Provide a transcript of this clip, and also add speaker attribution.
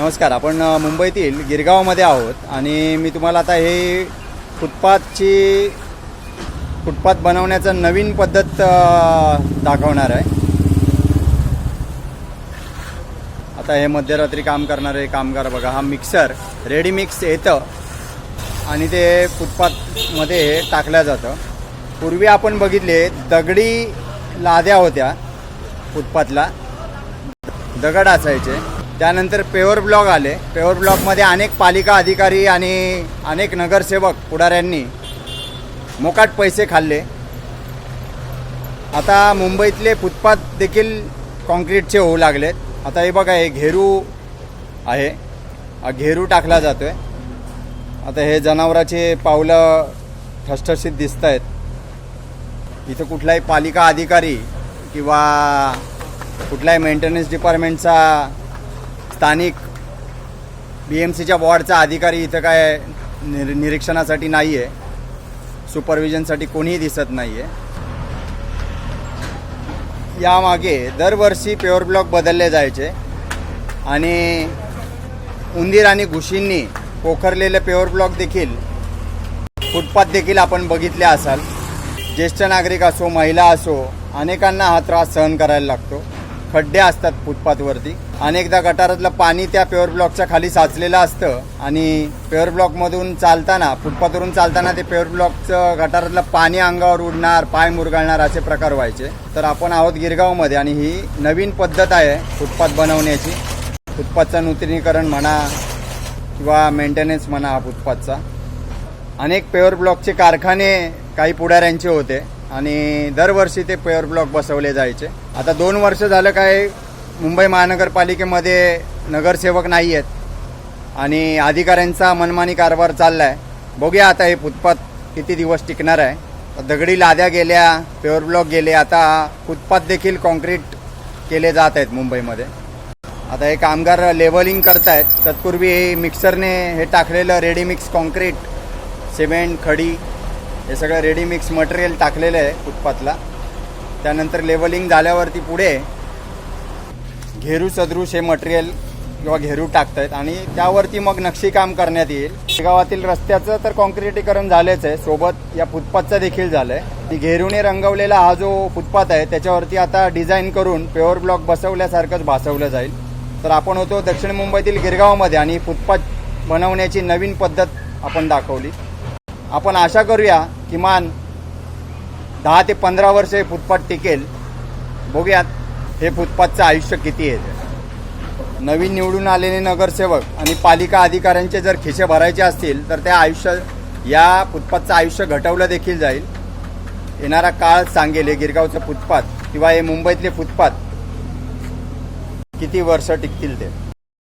Speaker 1: नमस्कार आपण मुंबईतील गिरगावमध्ये आहोत आणि मी तुम्हाला आता हे फुटपाथची फुटपाथ बनवण्याचं नवीन पद्धत दाखवणार आहे. आता हे मध्यरात्री काम करणारे कामगार बघा हा मिक्सर रेडी मिक्स येतं आणि ते फुटपाथमध्ये हे टाकलं जातं. पूर्वी आपण बघितले दगडी लाद्या होत्या फुटपाथला दगड असायचे. त्यानंतर पेवर ब्लॉक आले. पेवर ब्लॉकमध्ये अनेक पालिका अधिकारी आणि अनेक नगरसेवक पुढाऱ्यांनी मोकाट पैसे खाल्ले. आता मुंबईतले फुटपाथ देखील कॉन्क्रीटचे होऊ लागलेत. आता हे बघा हे घेरू आहे. घेरू टाकला जातो आहे आता हे जनावराचे पावलं ठसठशीत दिसत आहेत इथं कुठलाही पालिका अधिकारी किंवा कुठलाही मेंटेनन्स डिपार्टमेंटचा स्थानिक बी एम सीच्या वॉर्डचा अधिकारी इथं काय निर निरीक्षणासाठी नाही आहे सुपरविजनसाठी कोणीही दिसत नाही आहे यामागे दरवर्षी प्युअर ब्लॉक बदलले जायचे आणि उंदीर आणि घुशींनी पोखरलेले प्युअर ब्लॉक देखील फुटपाथ देखील आपण बघितले असाल. ज्येष्ठ नागरिक असो महिला असो अनेकांना हा त्रास सहन करायला लागतो. खड्डे असतात फुटपाथवरती. अनेकदा गटारातलं पाणी त्या प्युअर ब्लॉकच्या खाली साचलेलं असतं आणि पेअर ब्लॉकमधून चालताना फुटपाथवरून चालताना ते प्युअर ब्लॉकचं गटारातलं पाणी अंगावर उडणार पाय मुरगाळणार असे प्रकार व्हायचे. तर आपण आहोत गिरगावमध्ये आणि ही नवीन पद्धत आहे फुटपाथ बनवण्याची. फुटपाथचं नूतनीकरण म्हणा किंवा मेंटेनन्स म्हणा हा फुटपाथचा. अनेक पेवर ब्लॉकचे कारखाने काही पुढाऱ्यांचे होते आणि दरवर्षी ते पेवर ब्लॉक बसवले जायचे. आता दोन वर्ष झालं काय मुंबई महानगरपालिकेमध्ये नगरसेवक नाही आहेत आणि अधिकाऱ्यांचा मनमानी कारभार चालला आहे बघूया आता हे फुटपाथ किती दिवस टिकणार आहे. दगडी लाद्या गेल्या पेवर ब्लॉक गेले आता फुटपाथ देखील कॉन्क्रीट केले जात आहेत मुंबईमध्ये. आता हे कामगार लेवलिंग करतायत. तत्पूर्वी हे मिक्सरने हे टाकलेलं रेडीमिक्स कॉन्क्रीट सिमेंट खडी हे सगळं रेडीमिक्स मटेरियल टाकलेलं आहे फुटपाथला. त्यानंतर लेवलिंग झाल्यावरती पुढे घेरू सदृश हे मटेरियल किंवा घेरू टाकतायत आणि त्यावरती मग नक्षीकाम करण्यात येईल. गावातील रस्त्याचं तर कॉन्क्रिटीकरण झालेच आहे. सोबत या फुटपाथचं देखील झालं आहे घेरूने रंगवलेला हा जो फुटपाथ आहे त्याच्यावरती आता डिझाईन करून प्युअर ब्लॉक बसवल्यासारखंच भासवलं जाईल. तर आपण होतो दक्षिण मुंबईतील गिरगावमध्ये आणि फुटपाथ बनवण्याची नवीन पद्धत आपण दाखवली. आपण आशा करूया किमान दहा ते पंधरा वर्ष फुटपाथ टिकेल. बघूयात. हे फुटपाथचं आयुष्य किती आहे ते. नवीन निवडून आलेले नगरसेवक आणि पालिका अधिकाऱ्यांचे जर खिसे भरायचे असतील तर त्या आयुष्य या फुटपाथचं आयुष्य घटवलं देखील जाईल येणारा काळ सांगेल हे गिरगावचं फुटपाथ किंवा हे मुंबईतले फुटपाथ किती वर्ष टिकतील ते